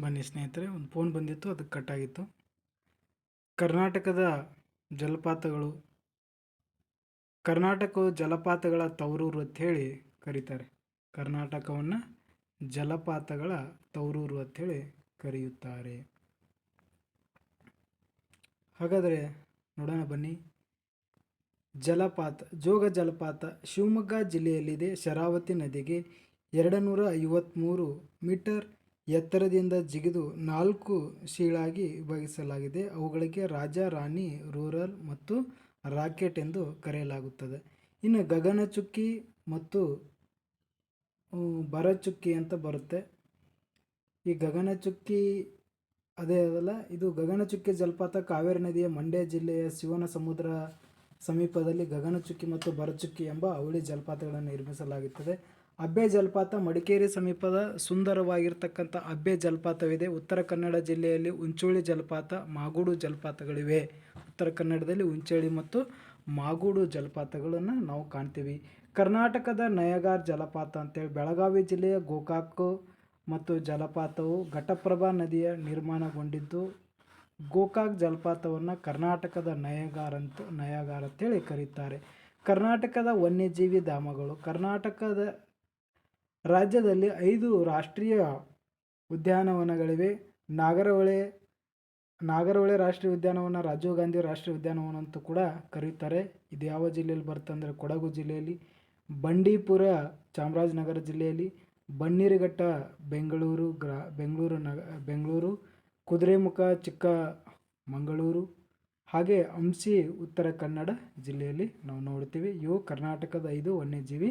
ಬನ್ನಿ ಸ್ನೇಹಿತರೆ, ಒಂದು ಫೋನ್ ಬಂದಿತ್ತು, ಅದಕ್ಕೆ ಕಟ್ಟಾಗಿತ್ತು ಕರ್ನಾಟಕದ ಜಲಪಾತಗಳು ಕರ್ನಾಟಕ ಜಲಪಾತಗಳ ತವರೂರು ಅಂಥೇಳಿ ಕರೀತಾರೆ. ಕರ್ನಾಟಕವನ್ನು ಜಲಪಾತಗಳ ತವರೂರು ಅಂಥೇಳಿ ಕರೆಯುತ್ತಾರೆ. ಹಾಗಾದರೆ ನೋಡೋಣ ಬನ್ನಿ. ಜಲಪಾತ, ಜೋಗ ಜಲಪಾತ, ಶಿವಮೊಗ್ಗ ಜಿಲ್ಲೆಯಲ್ಲಿದೆ. ಶರಾವತಿ ನದಿಗೆ ಎರಡು ನೂರ ಐವತ್ತ್ಮೂರು ಮೀಟರ್ ಎತ್ತರದಿಂದ ಜಿಗಿದು ನಾಲ್ಕು ಶೀಳಾಗಿ ವಿಭಾಗಿಸಲಾಗಿದೆ. ಅವುಗಳಿಗೆ ರಾಜ, ರಾಣಿ, ರೂರಲ್ ಮತ್ತು ರಾಕೆಟ್ ಎಂದು ಕರೆಯಲಾಗುತ್ತದೆ. ಇನ್ನು ಗಗನಚುಕ್ಕಿ ಮತ್ತು ಬರಚುಕ್ಕಿ ಅಂತ ಬರುತ್ತೆ. ಈ ಗಗನಚುಕ್ಕಿ ಅದೇ ಅದಲ್ಲ, ಇದು ಗಗನಚುಕ್ಕಿ ಜಲಪಾತ, ಕಾವೇರಿ ನದಿಯ ಮಂಡ್ಯ ಜಿಲ್ಲೆಯ ಶಿವನ ಸಮುದ್ರ ಸಮೀಪದಲ್ಲಿ ಗಗನಚುಕ್ಕಿ ಮತ್ತು ಬರಚುಕ್ಕಿ ಎಂಬ ಅವಳಿ ಜಲಪಾತಗಳನ್ನು ನಿರ್ಮಿಸಲಾಗುತ್ತದೆ. ಅಬ್ಬೆ ಜಲಪಾತ ಮಡಿಕೇರಿ ಸಮೀಪದ ಸುಂದರವಾಗಿರ್ತಕ್ಕಂಥ ಅಬ್ಬೆ ಜಲಪಾತವಿದೆ. ಉತ್ತರ ಕನ್ನಡ ಜಿಲ್ಲೆಯಲ್ಲಿ ಉಂಚೋಳಿ ಜಲಪಾತ, ಮಾಗೂಡು ಜಲಪಾತಗಳಿವೆ. ಉತ್ತರ ಕನ್ನಡದಲ್ಲಿ ಉಂಚೋಳಿ ಮತ್ತು ಮಾಗೂಡು ಜಲಪಾತಗಳನ್ನು ನಾವು ಕಾಣ್ತೀವಿ. ಕರ್ನಾಟಕದ ನಯಗಾರ್ ಜಲಪಾತ ಅಂತೇಳಿ ಬೆಳಗಾವಿ ಜಿಲ್ಲೆಯ ಗೋಕಾಕ್ ಮತ್ತು ಜಲಪಾತವು ಘಟಪ್ರಭಾ ನದಿಯ ನಿರ್ಮಾಣಗೊಂಡಿದ್ದು, ಗೋಕಾಕ್ ಜಲಪಾತವನ್ನು ಕರ್ನಾಟಕದ ನಯಗಾರ್ ಅಂತ, ನಯಗಾರ್ ಅಂತೇಳಿ ಕರೀತಾರೆ. ಕರ್ನಾಟಕದ ವನ್ಯಜೀವಿ ಧಾಮಗಳು, ಕರ್ನಾಟಕದ ರಾಜ್ಯದಲ್ಲಿ ಐದು ರಾಷ್ಟ್ರೀಯ ಉದ್ಯಾನವನಗಳಿವೆ. ನಾಗರಹೊಳೆ ನಾಗರಹೊಳೆ ರಾಷ್ಟ್ರೀಯ ಉದ್ಯಾನವನ, ರಾಜೀವ್ ಗಾಂಧಿ ರಾಷ್ಟ್ರೀಯ ಉದ್ಯಾನವನ ಅಂತ ಕೂಡ ಕರೀತಾರೆ. ಇದು ಯಾವ ಜಿಲ್ಲೆಯಲ್ಲಿ ಬರುತ್ತೆ ಅಂದರೆ ಕೊಡಗು ಜಿಲ್ಲೆಯಲ್ಲಿ, ಬಂಡೀಪುರ ಚಾಮರಾಜನಗರ ಜಿಲ್ಲೆಯಲ್ಲಿ, ಬನ್ನೇರುಘಟ್ಟ ಬೆಂಗಳೂರು ಗ್ರಾ, ಬೆಂಗಳೂರು ನಗ, ಬೆಂಗಳೂರು, ಕುದುರೆಮುಖ ಚಿಕ್ಕ ಮಂಗಳೂರು ಹಾಗೆ ಹಂಪಿ ಉತ್ತರ ಕನ್ನಡ ಜಿಲ್ಲೆಯಲ್ಲಿ ನಾವು ನೋಡ್ತೀವಿ. ಇವು ಕರ್ನಾಟಕದ ಐದು ವನ್ಯಜೀವಿ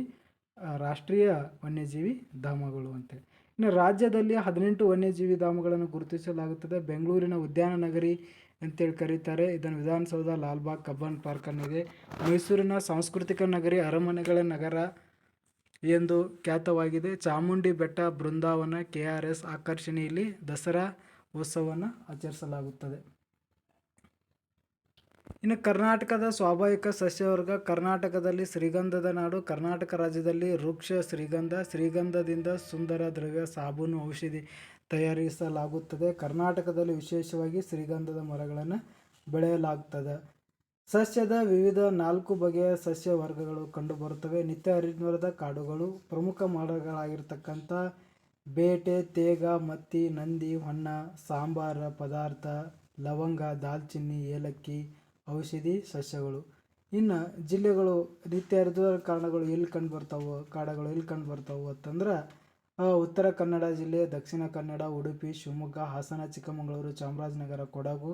ರಾಷ್ಟ್ರೀಯ ವನ್ಯಜೀವಿ ಧಾಮಗಳು ಅಂತೇಳಿ ಇನ್ನು ರಾಜ್ಯದಲ್ಲಿ ಹದಿನೆಂಟು ವನ್ಯಜೀವಿ ಧಾಮಗಳನ್ನು ಗುರುತಿಸಲಾಗುತ್ತದೆ. ಬೆಂಗಳೂರಿನ ಉದ್ಯಾನ ನಗರಿ ಅಂತೇಳಿ ಕರೀತಾರೆ. ಇದನ್ನು ವಿಧಾನಸೌಧ, ಲಾಲ್ಬಾಗ್, ಕಬ್ಬನ್ ಪಾರ್ಕ್ ಅನ್ನಿದೆ. ಮೈಸೂರಿನ ಸಾಂಸ್ಕೃತಿಕ ನಗರಿ ಅರಮನೆಗಳ ನಗರ ಎಂದು ಖ್ಯಾತವಾಗಿದೆ. ಚಾಮುಂಡಿ ಬೆಟ್ಟ ಬೃಂದಾವನ, ಕೆ ಆರ್ ಎಸ್ ಆಕರ್ಷಣೆಯಲ್ಲಿ ದಸರಾ ಉತ್ಸವವನ್ನು ಆಚರಿಸಲಾಗುತ್ತದೆ. ಇನ್ನು ಕರ್ನಾಟಕದ ಸ್ವಾಭಾವಿಕ ಸಸ್ಯವರ್ಗ, ಕರ್ನಾಟಕದಲ್ಲಿ ಶ್ರೀಗಂಧದ ನಾಡು, ಕರ್ನಾಟಕ ರಾಜ್ಯದಲ್ಲಿ ವೃಕ್ಷ ಶ್ರೀಗಂಧ, ಶ್ರೀಗಂಧದಿಂದ ಸುಂದರ ದ್ರವ್ಯ ಸಾಬೂನು ಔಷಧಿ ತಯಾರಿಸಲಾಗುತ್ತದೆ. ಕರ್ನಾಟಕದಲ್ಲಿ ವಿಶೇಷವಾಗಿ ಶ್ರೀಗಂಧದ ಮರಗಳನ್ನು ಬೆಳೆಯಲಾಗ್ತದೆ. ಸಸ್ಯದ ವಿವಿಧ ನಾಲ್ಕು ಬಗೆಯ ಸಸ್ಯ ವರ್ಗಗಳು ಕಂಡುಬರುತ್ತವೆ. ನಿತ್ಯ ಹರಿದ್ವರದ ಕಾಡುಗಳು, ಪ್ರಮುಖ ಮರಗಳಾಗಿರ್ತಕ್ಕಂಥ ಬೇಟೆ, ತೇಗ, ಮತ್ತಿ, ನಂದಿ ಹೊನ್ನ ಸಾಂಬಾರ ಪದಾರ್ಥ, ಲವಂಗ, ದಾಲ್ಚಿನ್ನಿ, ಏಲಕ್ಕಿ ಔಷಧಿ ಸಸ್ಯಗಳು. ಇನ್ನು ಜಿಲ್ಲೆಗಳು ನಿತ್ಯ ಹರಿದ್ವರ ಕಾರಣಗಳು ಎಲ್ಲಿ ಕಂಡು ಬರ್ತಾವೆ, ಕಾಡುಗಳು ಎಲ್ಲಿ ಕಂಡು ಬರ್ತಾವೆ ಅಂತಂದ್ರೆ ಉತ್ತರ ಕನ್ನಡ ಜಿಲ್ಲೆ, ದಕ್ಷಿಣ ಕನ್ನಡ, ಉಡುಪಿ, ಶಿವಮೊಗ್ಗ, ಹಾಸನ, ಚಿಕ್ಕಮಗಳೂರು, ಚಾಮರಾಜನಗರ, ಕೊಡಗು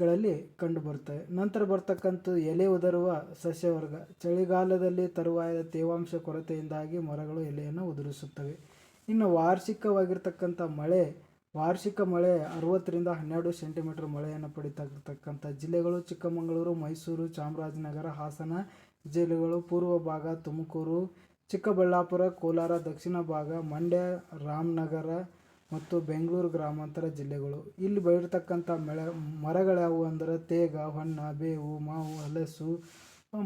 ಗಳಲ್ಲಿ ಕಂಡು ಬರ್ತವೆ ನಂತರ ಬರ್ತಕ್ಕಂಥ ಎಲೆ ಉದುರುವ ಸಸ್ಯವರ್ಗ. ಚಳಿಗಾಲದಲ್ಲಿ ತರುವಾಯದ ತೇವಾಂಶ ಕೊರತೆಯಿಂದಾಗಿ ಮರಗಳು ಎಲೆಯನ್ನು ಉದುರಿಸುತ್ತವೆ. ಇನ್ನು ವಾರ್ಷಿಕವಾಗಿರ್ತಕ್ಕಂಥ ಮಳೆ ವಾರ್ಷಿಕ ಮಳೆ ಅರವತ್ತರಿಂದ ಹನ್ನೆರಡು ಸೆಂಟಿಮೀಟರ್ ಮಳೆಯನ್ನು ಪಡಿತಕ್ಕಂಥ ಜಿಲ್ಲೆಗಳು ಚಿಕ್ಕಮಗಳೂರು, ಮೈಸೂರು, ಚಾಮರಾಜನಗರ, ಹಾಸನ ಜಿಲ್ಲೆಗಳು ಪೂರ್ವ ಭಾಗ, ತುಮಕೂರು, ಚಿಕ್ಕಬಳ್ಳಾಪುರ, ಕೋಲಾರ, ದಕ್ಷಿಣ ಭಾಗ, ಮಂಡ್ಯ, ರಾಮನಗರ ಮತ್ತು ಬೆಂಗಳೂರು ಗ್ರಾಮಾಂತರ ಜಿಲ್ಲೆಗಳು. ಇಲ್ಲಿ ಬೆಳಿರ್ತಕ್ಕಂಥ ಮಳೆ ಮರಗಳ್ಯಾವು ಅಂದರೆ ತೇಗ ಹೊನ್ನ ಬೇವು, ಮಾವು, ಹಲಸು,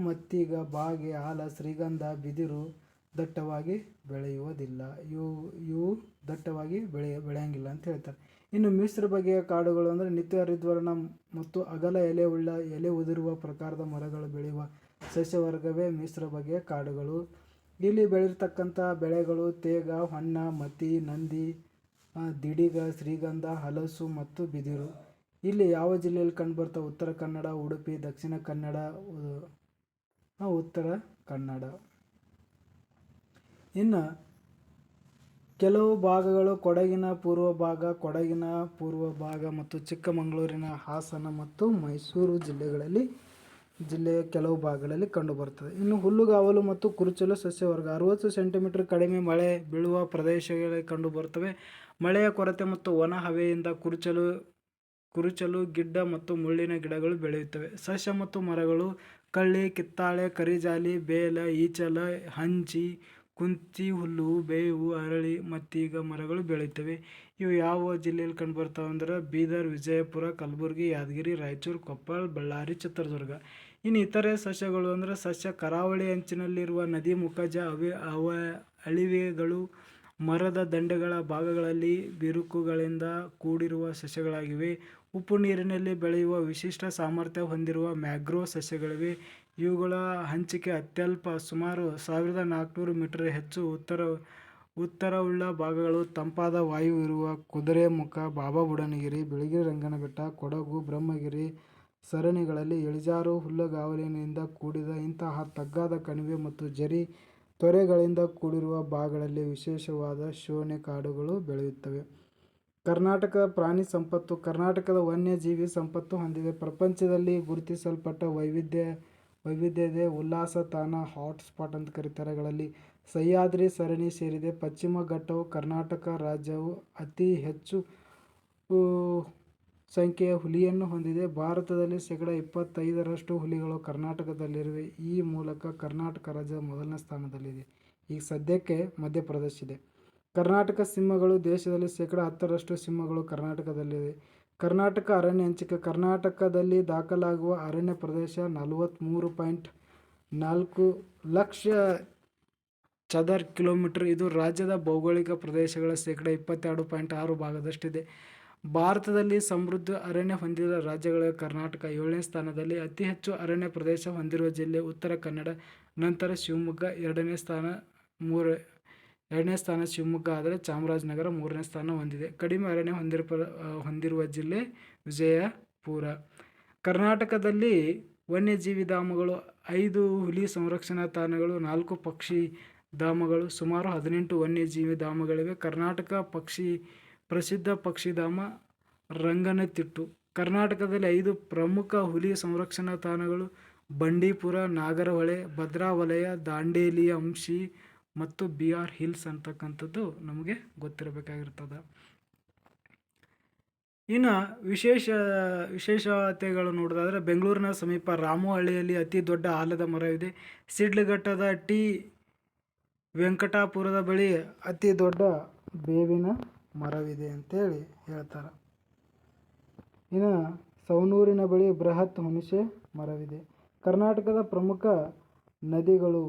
ಮತ್ತೀಗ, ಬಾಗೆ ಆಲ ಶ್ರೀಗಂಧ, ಬಿದಿರು ದಟ್ಟವಾಗಿ ಬೆಳೆಯುವುದಿಲ್ಲ. ಇವು ಇವು ದಟ್ಟವಾಗಿ ಬೆಳೆಯ ಬೆಳೆಯಂಗಿಲ್ಲ ಅಂತ ಹೇಳ್ತಾರೆ. ಇನ್ನು ಮಿಶ್ರ ಬಗೆಯ ಕಾಡುಗಳು ಅಂದರೆ ನಿತ್ಯ ಹರಿದ್ವರ್ಣ ಮತ್ತು ಅಗಲ ಎಲೆ ಉಳ್ಳ ಎಲೆ ಉದುರುವ ಪ್ರಕಾರದ ಮರಗಳು ಬೆಳೆಯುವ ಸಸ್ಯವರ್ಗವೇ ಮಿಶ್ರ ಬಗೆಯ ಕಾಡುಗಳು. ಇಲ್ಲಿ ಬೆಳೆರ್ತಕ್ಕಂಥ ಬೆಳೆಗಳು ತೇಗ ಹೊನ್ನ ಮತಿ, ನಂದಿ ದಿಡಿಗ, ಶ್ರೀಗಂಧ, ಹಲಸು ಮತ್ತು ಬಿದಿರು. ಇಲ್ಲಿ ಯಾವ ಜಿಲ್ಲೆಯಲ್ಲಿ ಕಂಡುಬರ್ತ ಉತ್ತರ ಕನ್ನಡ, ಉಡುಪಿ, ದಕ್ಷಿಣ ಕನ್ನಡ ಉತ್ತರ ಕನ್ನಡ. ಇನ್ನು ಕೆಲವು ಭಾಗಗಳು ಕೊಡಗಿನ ಪೂರ್ವ ಭಾಗ, ಕೊಡಗಿನ ಪೂರ್ವ ಭಾಗ ಮತ್ತು ಚಿಕ್ಕಮಗಳೂರಿನ ಹಾಸನ ಮತ್ತು ಮೈಸೂರು ಜಿಲ್ಲೆಗಳಲ್ಲಿ, ಜಿಲ್ಲೆಯ ಕೆಲವು ಭಾಗಗಳಲ್ಲಿ ಕಂಡುಬರುತ್ತದೆ. ಇನ್ನು ಹುಲ್ಲುಗಾವಲು ಮತ್ತು ಕುರುಚಲು ಸಸ್ಯವರ್ಗ ಅರುವತ್ತು ಸೆಂಟಿಮೀಟರ್ ಕಡಿಮೆ ಮಳೆ ಬೀಳುವ ಪ್ರದೇಶಗಳಲ್ಲಿ ಕಂಡುಬರುತ್ತವೆ. ಮಳೆಯ ಕೊರತೆ ಮತ್ತು ಒಣ ಹವೆಯಿಂದ ಕುರುಚಲು ಕುರುಚಲು, ಗಿಡ್ಡ ಮತ್ತು ಮುಳ್ಳಿನ ಗಿಡಗಳು ಬೆಳೆಯುತ್ತವೆ. ಸಸ್ಯ ಮತ್ತು ಮರಗಳು, ಕಳ್ಳಿ, ಕಿತ್ತಾಳೆ, ಕರಿಜಾಲಿ, ಬೇಲ, ಈಚಲ, ಹಂಚಿ ಕುಂಚಿ ಹುಲ್ಲು, ಬೇವು, ಅರಳಿ, ಮತ್ತೀಗ ಮರಗಳು ಬೆಳೆಯುತ್ತವೆ ಇವು ಯಾವ ಜಿಲ್ಲೆಯಲ್ಲಿ ಕಂಡು ಬರ್ತಾವೆ ಅಂದ್ರೆ ಬೀದರ್, ವಿಜಯಪುರ, ಕಲಬುರಗಿ, ಯಾದಗಿರಿ, ರಾಯಚೂರು, ಕೊಪ್ಪಳ, ಬಳ್ಳಾರಿ, ಚಿತ್ರದುರ್ಗ ಇನ್ನು ಇತರೆ ಸಸ್ಯಗಳು ಅಂದರೆ ಸಸ್ಯ ಕರಾವಳಿ ಅಂಚಿನಲ್ಲಿರುವ ನದಿ ಮುಖಜ, ಅವೆ, ಅವ, ಅಳಿವೆಗಳು, ಮರದ ದಂಡೆಗಳ ಭಾಗಗಳಲ್ಲಿ ಬಿರುಕುಗಳಿಂದ ಕೂಡಿರುವ ಸಸ್ಯಗಳಾಗಿವೆ. ಉಪ್ಪು ನೀರಿನಲ್ಲಿ ಬೆಳೆಯುವ ವಿಶಿಷ್ಟ ಸಾಮರ್ಥ್ಯ ಹೊಂದಿರುವ ಮ್ಯಾಗ್ರೋ ಸಸ್ಯಗಳಿವೆ. ಇವುಗಳ ಹಂಚಿಕೆ ಅತ್ಯಲ್ಪ, ಸುಮಾರು ಸಾವಿರದ ನಾಲ್ಕುನೂರು ಮೀಟರ್. ಹೆಚ್ಚು ಉತ್ತರ ಉತ್ತರವುಳ್ಳ ಭಾಗಗಳು ತಂಪಾದ ವಾಯು ಇರುವ ಕುದುರೆಮುಖ, ಬಾಬಾ ಬುಡನಗಿರಿ ಬಿಳಿಗಿರಿ ರಂಗನ ಬೆಟ್ಟ, ಕೊಡಗು, ಬ್ರಹ್ಮಗಿರಿ ಸರಣಿಗಳಲ್ಲಿ ಇಳಿಜಾರು ಹುಲ್ಲುಗಾವಲಿನಿಂದ ಕೂಡಿದ ಇಂತಹ ತಗ್ಗಾದ ಕಣಿವೆ ಮತ್ತು ಜರಿ ತೊರೆಗಳಿಂದ ಕೂಡಿರುವ ಭಾಗಗಳಲ್ಲಿ ವಿಶೇಷವಾದ ಶೋಣೆ ಕಾಡುಗಳು ಬೆಳೆಯುತ್ತವೆ. ಕರ್ನಾಟಕ ಪ್ರಾಣಿ ಸಂಪತ್ತು ಕರ್ನಾಟಕದ ವನ್ಯಜೀವಿ ಸಂಪತ್ತು ಹೊಂದಿದೆ. ಪ್ರಪಂಚದಲ್ಲಿ ಗುರುತಿಸಲ್ಪಟ್ಟ ವೈವಿಧ್ಯತೆಯ ಉಲ್ಲಾಸ ತಾಣ "ಹಾಟ್ ಸ್ಪಾಟ್" ಅಂತ ಕರೆಯುತ್ತಾರೆ ಗಳಲ್ಲಿ ಸಹ್ಯಾದ್ರಿ, ಸರಣಿ ಸೇರಿದೆ. ಪಶ್ಚಿಮ ಘಟ್ಟವು ಕರ್ನಾಟಕ ರಾಜ್ಯವು ಅತಿ ಹೆಚ್ಚು ಸಂಖ್ಯೆಯ ಹುಲಿಯನ್ನು ಹೊಂದಿದೆ. ಭಾರತದಲ್ಲಿ ಶೇಕಡ ಇಪ್ಪತ್ತೈದರಷ್ಟು ಹುಲಿಗಳು ಕರ್ನಾಟಕದಲ್ಲಿರುವ ಈ ಮೂಲಕ ಕರ್ನಾಟಕ ರಾಜ್ಯ ಮೊದಲನೇ ಸ್ಥಾನದಲ್ಲಿದೆ. ಈಗ ಸದ್ಯಕ್ಕೆ ಮಧ್ಯಪ್ರದೇಶ ಇದೆ. ಕರ್ನಾಟಕ ಸಿಂಹಗಳು ದೇಶದಲ್ಲಿ ಶೇಕಡ ಹತ್ತರಷ್ಟು ಸಿಂಹಗಳು ಕರ್ನಾಟಕದಲ್ಲಿವೆ. ಕರ್ನಾಟಕ ಅರಣ್ಯ ಹಂಚಿಕೆ ಕರ್ನಾಟಕದಲ್ಲಿ ದಾಖಲಾಗುವ ಅರಣ್ಯ ಪ್ರದೇಶ ನಲವತ್ತಮೂರು ಪಾಯಿಂಟ್ ನಾಲ್ಕು ಲಕ್ಷ ಚದರ ಕಿಲೋಮೀಟರ್. ಇದು ರಾಜ್ಯದ ಭೌಗೋಳಿಕ ಪ್ರದೇಶಗಳ ಶೇಕಡ ಇಪ್ಪತ್ತೆರಡು ಪಾಯಿಂಟ್ ಆರು ಭಾಗದಷ್ಟಿದೆ. ಭಾರತದಲ್ಲಿ ಸಮೃದ್ಧ ಅರಣ್ಯ ಹೊಂದಿದ ರಾಜ್ಯಗಳ ಕರ್ನಾಟಕ ಏಳನೇ ಸ್ಥಾನದಲ್ಲಿ ಅತಿ ಹೆಚ್ಚು ಅರಣ್ಯ ಪ್ರದೇಶ ಹೊಂದಿರುವ ಜಿಲ್ಲೆ ಉತ್ತರ ಕನ್ನಡ, ನಂತರ ಶಿವಮೊಗ್ಗ ಎರಡನೇ ಸ್ಥಾನ ಶಿವಮೊಗ್ಗ ಆದರೆ ಚಾಮರಾಜನಗರ ಮೂರನೇ ಸ್ಥಾನ ಹೊಂದಿದೆ. ಕಡಿಮೆ ಅರಣ್ಯ ಹೊಂದಿರುವ ಜಿಲ್ಲೆ ವಿಜಯಪುರ. ಕರ್ನಾಟಕದಲ್ಲಿ ವನ್ಯಜೀವಿಧಾಮಗಳು ಐದು ಹುಲಿ ಸಂರಕ್ಷಣಾ ತಾಣಗಳು, ನಾಲ್ಕು ಪಕ್ಷಿಧಾಮಗಳು, ಸುಮಾರು ಹದಿನೆಂಟು ವನ್ಯಜೀವಿ ಧಾಮಗಳಿವೆ. ಕರ್ನಾಟಕ ಪಕ್ಷಿ ಪ್ರಸಿದ್ಧ ಪಕ್ಷಿಧಾಮ ರಂಗನತಿಟ್ಟು. ಕರ್ನಾಟಕದಲ್ಲಿ ಐದು ಪ್ರಮುಖ ಹುಲಿ ಸಂರಕ್ಷಣಾ ತಾಣಗಳು ಬಂಡೀಪುರ, ನಾಗರಹೊಳೆ, ಭದ್ರಾವಲಯ, ದಾಂಡೇಲಿ, ಅಂಶಿ ಮತ್ತು ಬಿ. ಆರ್ ಹಿಲ್ಸ್ ಅಂತಕ್ಕಂಥದ್ದು ನಮಗೆ ಗೊತ್ತಿರಬೇಕಾಗಿರ್ತದೆ ಇನ್ನು ವಿಶೇಷ, ವಿಶೇಷತೆಗಳು ನೋಡೋದಾದರೆ ಬೆಂಗಳೂರಿನ ಸಮೀಪ ರಾಮುಹಳ್ಳಿಯಲ್ಲಿ ಅತಿ ದೊಡ್ಡ ಆಲದ ಮರವಿದೆ. ಸಿಡ್ಲಘಟ್ಟದ ಟಿ. ವೆಂಕಟಾಪುರದ ಬಳಿ ಅತಿ ದೊಡ್ಡ ಬೇವಿನ ಮರವಿದೆ ಅಂತೇಳಿ ಹೇಳ್ತಾರೆ ಇನ್ನು ಸವನೂರಿನ ಬಳಿ ಬೃಹತ್ ಹುಣಸೆ ಮರವಿದೆ. ಕರ್ನಾಟಕದ ಪ್ರಮುಖ ನದಿಗಳು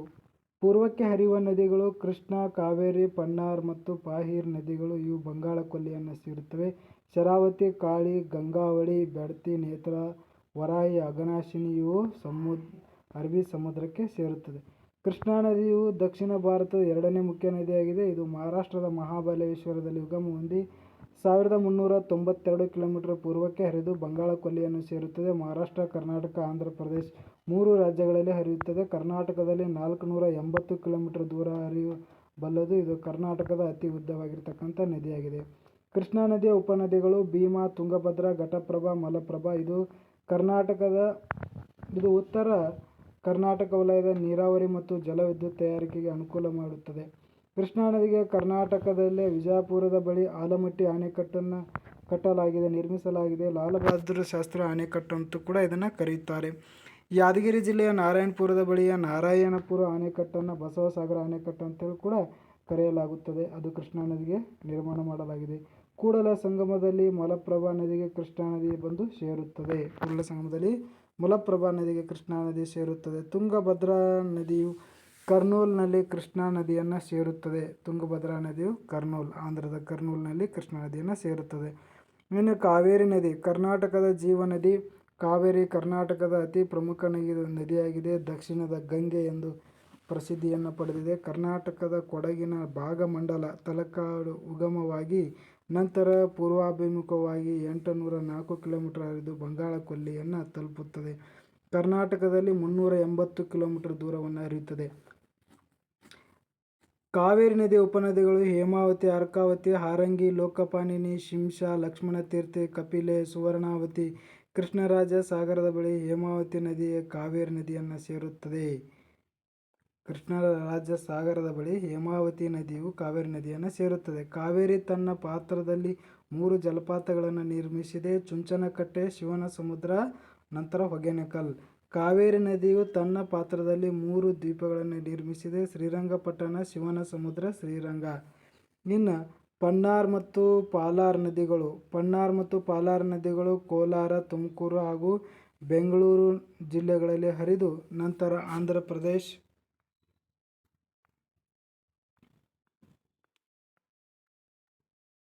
ಪೂರ್ವಕ್ಕೆ ಹರಿಯುವ ನದಿಗಳು ಕೃಷ್ಣಾ, ಕಾವೇರಿ, ಪನ್ನಾರ್ ಮತ್ತು ಪಾಹೀರ್ ನದಿಗಳು. ಇವು ಬಂಗಾಳ ಕೊಲ್ಲಿಯನ್ನು ಸೇರುತ್ತವೆ. ಶರಾವತಿ, ಕಾಳಿ, ಗಂಗಾವಳಿ, ಬ್ಯಾಡ್ತಿ, ನೇತ್ರ, ವರಾಹಿ, ಅಘನಾಶಿನಿ ಇವು ಅರಬ್ಬಿ ಸಮುದ್ರಕ್ಕೆ ಸೇರುತ್ತದೆ ಕೃಷ್ಣಾ ನದಿಯು ದಕ್ಷಿಣ ಭಾರತದ ಎರಡನೇ ಮುಖ್ಯ ನದಿಯಾಗಿದೆ. ಇದು ಮಹಾರಾಷ್ಟ್ರದ ಮಹಾಬಲೇಶ್ವರದಲ್ಲಿ ಉಗಮ ಹೊಂದಿ ಸಾವಿರದ ಮುನ್ನೂರ ತೊಂಬತ್ತೆರಡು ಕಿಲೋಮೀಟರ್ ಪೂರ್ವಕ್ಕೆ ಹರಿದು ಬಂಗಾಳ ಕೊಲ್ಲಿಯನ್ನು ಸೇರುತ್ತದೆ. ಮಹಾರಾಷ್ಟ್ರ, ಕರ್ನಾಟಕ, ಆಂಧ್ರ ಪ್ರದೇಶ ಮೂರು ರಾಜ್ಯಗಳಲ್ಲಿ ಹರಿಯುತ್ತದೆ. ಕರ್ನಾಟಕದಲ್ಲಿ ನಾಲ್ಕುನೂರ ಎಂಬತ್ತು ಕಿಲೋಮೀಟರ್ ದೂರ ಹರಿಯಬಲ್ಲದು. ಇದು ಕರ್ನಾಟಕದ ಅತಿ ಉದ್ದವಾಗಿರ್ತಕ್ಕಂಥ ನದಿಯಾಗಿದೆ. ಕೃಷ್ಣಾ ನದಿಯ ಉಪನದಿಗಳು ಭೀಮಾ, ತುಂಗಭದ್ರಾ, ಘಟಪ್ರಭಾ, ಮಲಪ್ರಭಾ. ಇದು ಉತ್ತರ ಕರ್ನಾಟಕ ವಲಯದ ನೀರಾವರಿ ಮತ್ತು ಜಲವಿದ್ಯುತ್ ತಯಾರಿಕೆಗೆ ಅನುಕೂಲ ಮಾಡುತ್ತದೆ. ಕೃಷ್ಣಾ ನದಿಗೆ ಕರ್ನಾಟಕದಲ್ಲೇ ವಿಜಯಪುರದ ಬಳಿ ಆಲಮಟ್ಟಿ ಅಣೆಕಟ್ಟನ್ನು ನಿರ್ಮಿಸಲಾಗಿದೆ. ಲಾಲ ಬಹದ್ದೂರ್ ಶಾಸ್ತ್ರಿ ಅಣೆಕಟ್ಟು ಅಂತೂ ಕೂಡ ಇದನ್ನು ಕರೆಯುತ್ತಾರೆ. ಯಾದಗಿರಿ ಜಿಲ್ಲೆಯ ನಾರಾಯಣಪುರದ ಬಳಿಯ ನಾರಾಯಣಪುರ ಅಣೆಕಟ್ಟನ್ನು ಬಸವಸಾಗರ ಅಣೆಕಟ್ಟು ಅಂತೇಳಿ ಕೂಡ ಕರೆಯಲಾಗುತ್ತದೆ. ಅದು ಕೃಷ್ಣಾ ನದಿಗೆ ನಿರ್ಮಾಣ ಮಾಡಲಾಗಿದೆ. ಕೂಡಲ ಸಂಗಮದಲ್ಲಿ ಮಲಪ್ರಭಾ ನದಿಗೆ ಕೃಷ್ಣಾ ನದಿ ಬಂದು ಸೇರುತ್ತದೆ. ಕೂಡಲ ಸಂಗಮದಲ್ಲಿ ಮಲಪ್ರಭಾ ನದಿಗೆ ಕೃಷ್ಣಾ ನದಿ ಸೇರುತ್ತದೆ. ತುಂಗಭದ್ರಾ ನದಿಯು ಕರ್ನೂಲ್ನಲ್ಲಿ ಕೃಷ್ಣಾ ನದಿಯನ್ನು ಸೇರುತ್ತದೆ. ತುಂಗಭದ್ರಾ ನದಿಯು ಕರ್ನೂಲ್, ಆಂಧ್ರದ ಕರ್ನೂಲ್ನಲ್ಲಿ ಕೃಷ್ಣಾ ನದಿಯನ್ನು ಸೇರುತ್ತದೆ. ಇನ್ನು ಕಾವೇರಿ ನದಿ ಕರ್ನಾಟಕದ ಜೀವನದಿ. ಕಾವೇರಿ ಕರ್ನಾಟಕದ ಅತಿ ಪ್ರಮುಖ ನದಿಯಾಗಿದೆ. ದಕ್ಷಿಣದ ಗಂಗೆ ಎಂದು ಪ್ರಸಿದ್ಧಿಯನ್ನು ಪಡೆದಿದೆ. ಕರ್ನಾಟಕದ ಕೊಡಗಿನ ಭಾಗಮಂಡಲ ತಲಕಾಡು ಉಗಮವಾಗಿ ನಂತರ ಪೂರ್ವಾಭಿಮುಖವಾಗಿ ಎಂಟುನೂರ ನಾಲ್ಕು ಕಿಲೋಮೀಟರ್ ಹರಿದು ಬಂಗಾಳ ಕೊಲ್ಲಿಯನ್ನು ತಲುಪುತ್ತದೆ. ಕರ್ನಾಟಕದಲ್ಲಿ ಮುನ್ನೂರ ಎಂಬತ್ತು ಕಿಲೋಮೀಟರ್ ದೂರವನ್ನು ಹರಿಯುತ್ತದೆ. ಕಾವೇರಿ ನದಿ ಉಪನದಿಗಳು ಹೇಮಾವತಿ, ಅರ್ಕಾವತಿ, ಹಾರಂಗಿ, ಲೋಕಪಾಣಿನಿ, ಶಿಂಷಾ, ಲಕ್ಷ್ಮಣತೀರ್ಥಿ ಕಪಿಲೆ, ಸುವರ್ಣಾವತಿ ಕೃಷ್ಣರಾಜ ಸಾಗರದ ಬಳಿ ಹೇಮಾವತಿ ನದಿಯ ಕಾವೇರಿ ನದಿಯನ್ನು ಸೇರುತ್ತದೆ. ಕೃಷ್ಣರಾಜ ಸಾಗರದ ಬಳಿ ಹೇಮಾವತಿ ನದಿಯು ಕಾವೇರಿ ನದಿಯನ್ನು ಸೇರುತ್ತದೆ. ಕಾವೇರಿ ತನ್ನ ಪಾತ್ರದಲ್ಲಿ ಮೂರು ಜಲಪಾತಗಳನ್ನು ನಿರ್ಮಿಸಿದೆ. ಚುಂಚನಕಟ್ಟೆ, ಶಿವನ ಸಮುದ್ರ ನಂತರ ಹೊಗೇನಕಲ್. ಕಾವೇರಿ ನದಿಯು ತನ್ನ ಪಾತ್ರದಲ್ಲಿ ಮೂರು ದ್ವೀಪಗಳನ್ನು ನಿರ್ಮಿಸಿದೆ. ಶ್ರೀರಂಗಪಟ್ಟಣ, ಶಿವನ ಸಮುದ್ರ ಶ್ರೀರಂಗ. ಇನ್ನು ಪನ್ನಾರ್ ಮತ್ತು ಪಾಲಾರ್ ನದಿಗಳು ಪನ್ನಾರ್ ಮತ್ತು ಪಾಲಾರ್ ನದಿಗಳು ಕೋಲಾರ, ತುಮಕೂರು ಹಾಗೂ ಬೆಂಗಳೂರು ಜಿಲ್ಲೆಗಳಲ್ಲಿ ಹರಿದು ನಂತರ ಆಂಧ್ರ ಪ್ರದೇಶ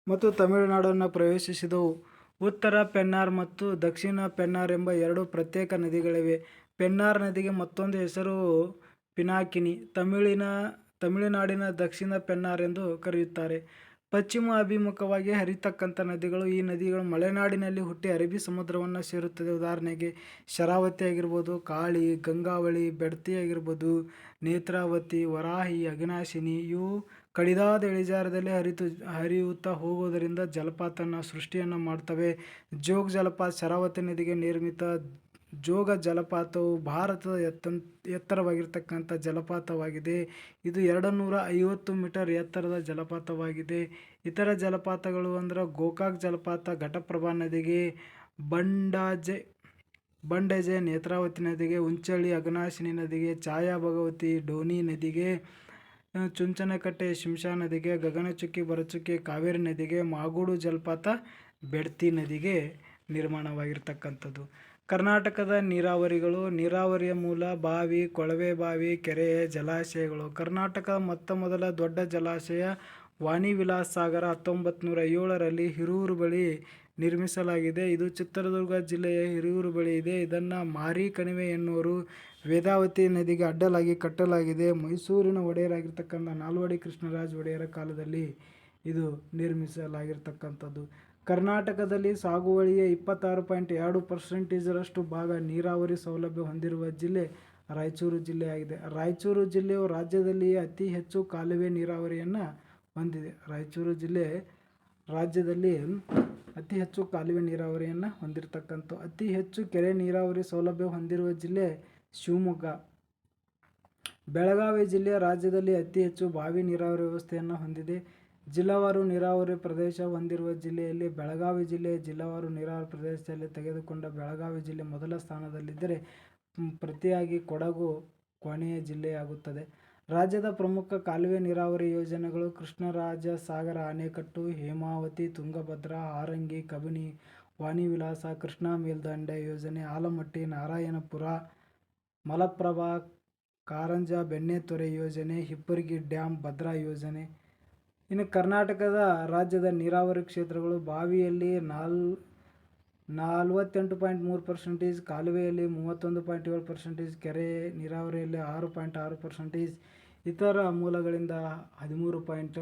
ಮತ್ತು ತಮಿಳುನಾಡನ್ನು ಪ್ರವೇಶಿಸಿದವು ಉತ್ತರ ಪೆನ್ನಾರ್ ಮತ್ತು ದಕ್ಷಿಣ ಪೆನ್ನಾರ್ ಎಂಬ ಎರಡು ಪ್ರತ್ಯೇಕ ನದಿಗಳಿವೆ. ಪೆನ್ನಾರ್ ನದಿಗೆ ಮತ್ತೊಂದು ಹೆಸರು ಪಿನಾಕಿನಿ. ತಮಿಳಿನ, ತಮಿಳುನಾಡಿನ ದಕ್ಷಿಣ ಪೆನ್ನಾರ್ ಎಂದು ಕರೆಯುತ್ತಾರೆ. ಪಶ್ಚಿಮ ಅಭಿಮುಖವಾಗಿ ಹರಿತಕ್ಕಂಥ ನದಿಗಳು ಈ ನದಿಗಳು ಮಲೆನಾಡಿನಲ್ಲಿ ಹುಟ್ಟಿ ಅರಬ್ಬಿ ಸಮುದ್ರವನ್ನು ಸೇರುತ್ತದೆ. ಉದಾಹರಣೆಗೆ ಶರಾವತಿ ಆಗಿರ್ಬೋದು, ಕಾಳಿ, ಗಂಗಾವಳಿ, ಬೆಡ್ತಿ ಆಗಿರ್ಬೋದು, ನೇತ್ರಾವತಿ, ವರಾಹಿ ಅಘನಾಶಿನಿ ಇವು ಕಡಿದಾದ ಇಳಿಜಾರದಲ್ಲಿ ಹರಿತು, ಹರಿಯುತ್ತಾ ಹೋಗುವುದರಿಂದ ಜಲಪಾತನ ಸೃಷ್ಟಿಯನ್ನು ಮಾಡ್ತವೆ. ಜೋಗ ಜಲಪಾತ ಶರಾವತಿ ನದಿಗೆ ನಿರ್ಮಿತ ಜೋಗ ಜಲಪಾತವು ಭಾರತದ ಎತ್ತನ್ ಎತ್ತರವಾಗಿರ್ತಕ್ಕಂಥ ಜಲಪಾತವಾಗಿದೆ. ಇದು ಎರಡು ನೂರ ಐವತ್ತು ಮೀಟರ್ ಎತ್ತರದ ಜಲಪಾತವಾಗಿದೆ. ಇತರ ಜಲಪಾತಗಳು ಅಂದ್ರೆ ಗೋಕಾಕ್ ಜಲಪಾತ, ಘಟಪ್ರಭಾ ನದಿಗೆ, ಬಂಡಾಜೆ, ಬಂಡಜೆ, ನೇತ್ರಾವತಿ ನದಿಗೆ ಉಂಚಳ್ಳಿ ಅಘನಾಶಿನಿ ನದಿಗೆ ಛಾಯಾ ಭಗವತಿ ಡೋನಿ ನದಿಗೆ ಚುಂಚನಕಟ್ಟೆ, ಶಿಂಷಾ ನದಿಗೆ, ಗಗನಚುಕ್ಕಿ, ಬರಚುಕ್ಕಿ, ಕಾವೇರಿ ನದಿಗೆ, ಮಾಗೋಡು ಜಲಪಾತ, ಬೆಡ್ತಿ ನದಿಗೆ ನಿರ್ಮಾಣವಾಗಿರ್ತಕ್ಕಂಥದ್ದು. ಕರ್ನಾಟಕದ ನೀರಾವರಿಗಳು, ನೀರಾವರಿಯ ಮೂಲ, ಬಾವಿ, ಕೊಳವೆ ಬಾವಿ, ಕೆರೆ, ಜಲಾಶಯಗಳು. ಕರ್ನಾಟಕ ಮೊತ್ತ ಮೊದಲ ದೊಡ್ಡ ಜಲಾಶಯ ವಾಣಿ ವಿಲಾಸ ಸಾಗರ ಹತ್ತೊಂಬತ್ತು ನೂರ ಏಳರಲ್ಲಿ ಹಿರೂರು ಬಳಿ ನಿರ್ಮಿಸಲಾಗಿದೆ. ಇದು ಚಿತ್ರದುರ್ಗ ಜಿಲ್ಲೆಯ ಹಿರಿಯೂರು ಬಳಿ ಇದೆ. ಇದನ್ನು ಮಾರಿ ಕಣಿವೆ ಎನ್ನುವರು ವೇದಾವತಿ ನದಿಗೆ ಅಡ್ಡಲಾಗಿ ಕಟ್ಟಲಾಗಿದೆ. ಮೈಸೂರಿನ ಒಡೆಯರಾಗಿರ್ತಕ್ಕಂಥ ನಾಲ್ವಡಿ ಕೃಷ್ಣರಾಜ ಒಡೆಯರ ಕಾಲದಲ್ಲಿ ಇದು ನಿರ್ಮಿಸಲಾಗಿರ್ತಕ್ಕಂಥದ್ದು. ಕರ್ನಾಟಕದಲ್ಲಿ ಸಾಗುವಳಿಯ ಇಪ್ಪತ್ತಾರು ಪಾಯಿಂಟ್ ಎರಡು ಪರ್ಸೆಂಟೇಜರಷ್ಟು ಭಾಗ ನೀರಾವರಿ ಸೌಲಭ್ಯ ಹೊಂದಿರುವ ಜಿಲ್ಲೆ ರಾಯಚೂರು ಜಿಲ್ಲೆಯಾಗಿದೆ. ರಾಯಚೂರು ಜಿಲ್ಲೆಯು ರಾಜ್ಯದಲ್ಲಿಯೇ ಅತಿ ಹೆಚ್ಚು ಕಾಲುವೆ ನೀರಾವರಿಯನ್ನು ಹೊಂದಿದೆ. ರಾಯಚೂರು ಜಿಲ್ಲೆ ರಾಜ್ಯದಲ್ಲಿ ಅತಿ ಹೆಚ್ಚು ಕಾಲುವೆ ನೀರಾವರಿಯನ್ನು ಹೊಂದಿರತಕ್ಕಂಥ ಅತಿ ಹೆಚ್ಚು ಕೆರೆ ನೀರಾವರಿ ಸೌಲಭ್ಯ ಹೊಂದಿರುವ ಜಿಲ್ಲೆ ಶಿವಮೊಗ್ಗ. ಬೆಳಗಾವಿ ಜಿಲ್ಲೆ ರಾಜ್ಯದಲ್ಲಿ ಅತಿ ಹೆಚ್ಚು ಬಾವಿ ನೀರಾವರಿ ವ್ಯವಸ್ಥೆಯನ್ನು ಹೊಂದಿದೆ. ಜಿಲ್ಲಾವಾರು ನೀರಾವರಿ ಪ್ರದೇಶ ಹೊಂದಿರುವ ಜಿಲ್ಲೆಯಲ್ಲಿ ಬೆಳಗಾವಿ ಜಿಲ್ಲೆ ಜಿಲ್ಲಾವಾರು ನೀರಾವರಿ ಪ್ರದೇಶದಲ್ಲಿ ತೆಗೆದುಕೊಂಡ ಬೆಳಗಾವಿ ಜಿಲ್ಲೆ ಮೊದಲ ಸ್ಥಾನದಲ್ಲಿದ್ದರೆ ಪ್ರತಿಯಾಗಿ ಕೊಡಗು, ಕೊನೆಯ ಜಿಲ್ಲೆಯಾಗುತ್ತದೆ. ರಾಜ್ಯದ ಪ್ರಮುಖ ಕಾಲುವೆ ನೀರಾವರಿ ಯೋಜನೆಗಳು ಕೃಷ್ಣರಾಜ ಸಾಗರ ಅಣೆಕಟ್ಟು ಹೇಮಾವತಿ, ತುಂಗಭದ್ರಾ ಹಾರಂಗಿ ಕಬಿನಿ ವಾಣಿ ವಿಲಾಸ ಕೃಷ್ಣಾ ಮೇಲ್ದಂಡೆ ಯೋಜನೆ, ಆಲಮಟ್ಟಿ, ನಾರಾಯಣಪುರ, ಮಲಪ್ರಭಾ, ಕಾರಂಜ, ಬೆಣ್ಣೆತೊರೆ ಯೋಜನೆ, ಹಿಪ್ಪರಗಿ ಡ್ಯಾಮ್ ಭದ್ರಾ ಯೋಜನೆ. ಇನ್ನು ಕರ್ನಾಟಕದ ರಾಜ್ಯದ ನೀರಾವರಿ ಕ್ಷೇತ್ರಗಳು ಬಾವಿಯಲ್ಲಿ ನಾಲ್ ನಲ್ವತ್ತೆಂಟು ಪಾಯಿಂಟ್ ಮೂರು ಪರ್ಸೆಂಟೇಜ್ ಕಾಲುವೆಯಲ್ಲಿ ಮೂವತ್ತೊಂದು ಪಾಯಿಂಟ್ ಏಳು ಪರ್ಸೆಂಟೇಜ್ ಕೆರೆ ನೀರಾವರಿಯಲ್ಲಿ ಆರು ಪಾಯಿಂಟ್ ಆರು ಪರ್ಸೆಂಟೇಜ್ ಇತರ ಮೂಲಗಳಿಂದ ಹದಿಮೂರು ಪಾಯಿಂಟ್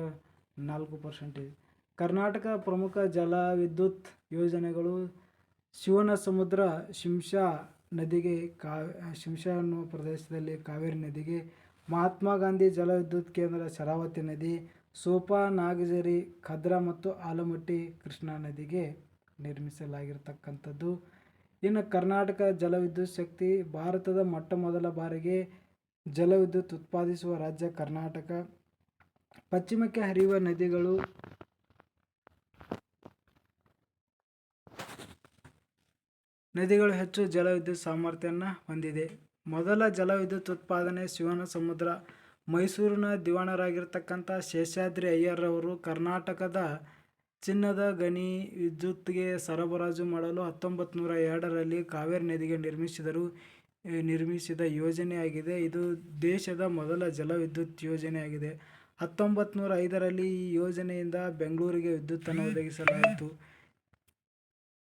ನಾಲ್ಕು ಪರ್ಸೆಂಟೇಜ್ ಕರ್ನಾಟಕ ಪ್ರಮುಖ ಜಲ ವಿದ್ಯುತ್ ಯೋಜನೆಗಳು ಶಿವನ ಸಮುದ್ರ ಶಿಂಷಾ ನದಿಗೆ ಕಾ, ಶಿಂಷಾ ಅನ್ನುವ ಪ್ರದೇಶದಲ್ಲಿ ಕಾವೇರಿ ನದಿಗೆ, ಮಹಾತ್ಮ ಗಾಂಧಿ ಜಲ ವಿದ್ಯುತ್ ಕೇಂದ್ರ ಶರಾವತಿ ನದಿ, ಸೋಪಾ, ನಾಗಜರಿ, ಖದ್ರಾ ಮತ್ತು ಆಲಮಟ್ಟಿ ಕೃಷ್ಣಾ ನದಿಗೆ ನಿರ್ಮಿಸಲಾಗಿರ್ತಕ್ಕಂಥದ್ದು. ಇನ್ನು ಕರ್ನಾಟಕ ಜಲವಿದ್ಯುತ್ ಶಕ್ತಿ ಭಾರತದ ಮೊಟ್ಟ ಮೊದಲ ಬಾರಿಗೆ ಜಲವಿದ್ಯುತ್ ಉತ್ಪಾದಿಸುವ ರಾಜ್ಯ ಕರ್ನಾಟಕ. ಪಶ್ಚಿಮಕ್ಕೆ ಹರಿಯುವ ನದಿಗಳು ನದಿಗಳು ಹೆಚ್ಚು ಜಲವಿದ್ಯುತ್ ಸಾಮರ್ಥ್ಯವನ್ನು ಹೊಂದಿದೆ. ಮೊದಲ ಜಲವಿದ್ಯುತ್ ಉತ್ಪಾದನೆ ಶಿವನ ಸಮುದ್ರ ಮೈಸೂರಿನ ದಿವಾಣರಾಗಿರ್ತಕ್ಕಂಥ ಶೇಷಾದ್ರಿ ಅಯ್ಯರ್ರವರು ಕರ್ನಾಟಕದ ಚಿನ್ನದ ಗಣಿ ವಿದ್ಯುತ್ಗೆ ಸರಬರಾಜು ಮಾಡಲು ಹತ್ತೊಂಬತ್ತು ನೂರ ಎರಡರಲ್ಲಿ ಕಾವೇರಿ ನದಿಗೆ ನಿರ್ಮಿಸಿದರು. ನಿರ್ಮಿಸಿದ ಯೋಜನೆಯಾಗಿದೆ. ಇದು ದೇಶದ ಮೊದಲ ಜಲವಿದ್ಯುತ್ ಯೋಜನೆಯಾಗಿದೆ. ಹತ್ತೊಂಬತ್ತು ನೂರ ಐದರಲ್ಲಿ ಈ ಯೋಜನೆಯಿಂದ ಬೆಂಗಳೂರಿಗೆ ವಿದ್ಯುತ್ತನ್ನು ಒದಗಿಸಲಾಯಿತು.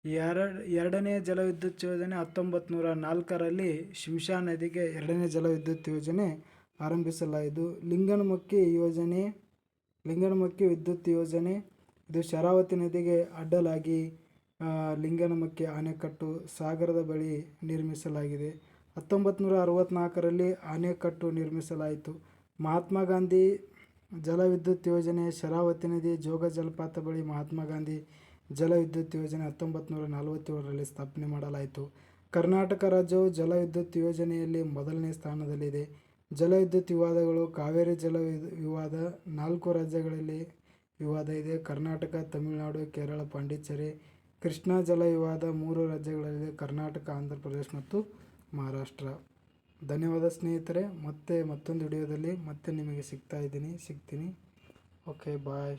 ಎರಡು, ಎರಡನೇ ಜಲವಿದ್ಯುತ್ ಯೋಜನೆ ಹತ್ತೊಂಬತ್ತು ನೂರ ನಾಲ್ಕರಲ್ಲಿ ಶಿಂಷಾ ನದಿಗೆ ಎರಡನೇ ಜಲವಿದ್ಯುತ್ ಯೋಜನೆ ಆರಂಭಿಸಲಾಯಿತು. ಲಿಂಗನಮಕ್ಕಿ ಯೋಜನೆ ಲಿಂಗನಮಕ್ಕಿ ವಿದ್ಯುತ್ ಯೋಜನೆ ಇದು ಶರಾವತಿ ನದಿಗೆ ಅಡ್ಡಲಾಗಿ ಲಿಂಗನಮಕ್ಕೆ ಅಣೆಕಟ್ಟು ಸಾಗರದ ಬಳಿ ನಿರ್ಮಿಸಲಾಗಿದೆ. ಹತ್ತೊಂಬತ್ತು ನೂರ ಅರವತ್ತ್ನಾಲ್ಕರಲ್ಲಿ ಅಣೆಕಟ್ಟು ನಿರ್ಮಿಸಲಾಯಿತು. ಮಹಾತ್ಮ ಗಾಂಧಿ ಜಲವಿದ್ಯುತ್ ಯೋಜನೆ, ಶರಾವತಿ ನದಿ ಜೋಗ ಜಲಪಾತ ಬಳಿ ಮಹಾತ್ಮ ಗಾಂಧಿ ಜಲವಿದ್ಯುತ್ ಯೋಜನೆ ಹತ್ತೊಂಬತ್ತು ನೂರ ನಲವತ್ತೇಳರಲ್ಲಿ ಸ್ಥಾಪನೆ ಮಾಡಲಾಯಿತು. ಕರ್ನಾಟಕ ರಾಜ್ಯವು ಜಲವಿದ್ಯುತ್ ಯೋಜನೆಯಲ್ಲಿ ಮೊದಲನೇ ಸ್ಥಾನದಲ್ಲಿದೆ. ಜಲವಿದ್ಯುತ್ ವಿವಾದಗಳು, ಕಾವೇರಿ ಜಲ ವಿವಾದ ನಾಲ್ಕು ರಾಜ್ಯಗಳಲ್ಲಿ ವಿವಾದ ಇದೆ. ಕರ್ನಾಟಕ, ತಮಿಳುನಾಡು, ಕೇರಳ, ಪಾಂಡಿಚೇರಿ, ಕೃಷ್ಣಾ ಜಲ ವಿವಾದ ಮೂರು ರಾಜ್ಯಗಳಲ್ಲಿದೆ ಕರ್ನಾಟಕ, ಆಂಧ್ರ ಪ್ರದೇಶ ಮತ್ತು ಮಹಾರಾಷ್ಟ್ರ. ಧನ್ಯವಾದ ಸ್ನೇಹಿತರೆ, ಮತ್ತೆ ಮತ್ತೊಂದು ವಿಡಿಯೋದಲ್ಲಿ ಮತ್ತೆ ನಿಮಗೆ ಸಿಗ್ತಾ ಇದ್ದೀನಿ. ಸಿಗ್ತೀನಿ. Okay bye